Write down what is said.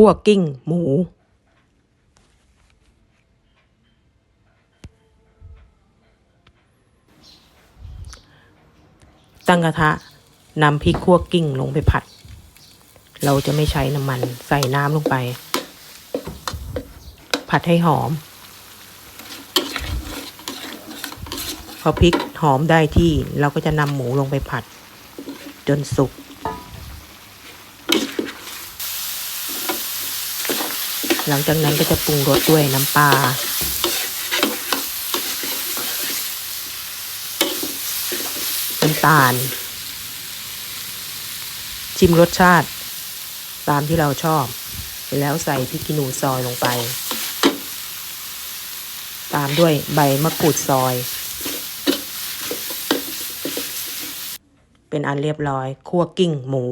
คั่วกิ้งหมูตั้งกระทะนำพริกคั่วกิ้งลงไปผัด เราจะไม่ใช้น้ำมันใส่น้ำลงไป ผัดให้หอม พอพริกหอมได้ที่เราก็จะนำหมูลงไปผัด จนสุก หลังจากนั้นก็จะปรุงรสด้วยน้ำปลาน้ำตาล ชิมรสชาติ ตามที่เราชอบ แล้วใส่พริกขี้หนูซอยลงไป ตามด้วยใบมะกรูดซอย เป็นอันเรียบร้อยคั่วกิ้งหมู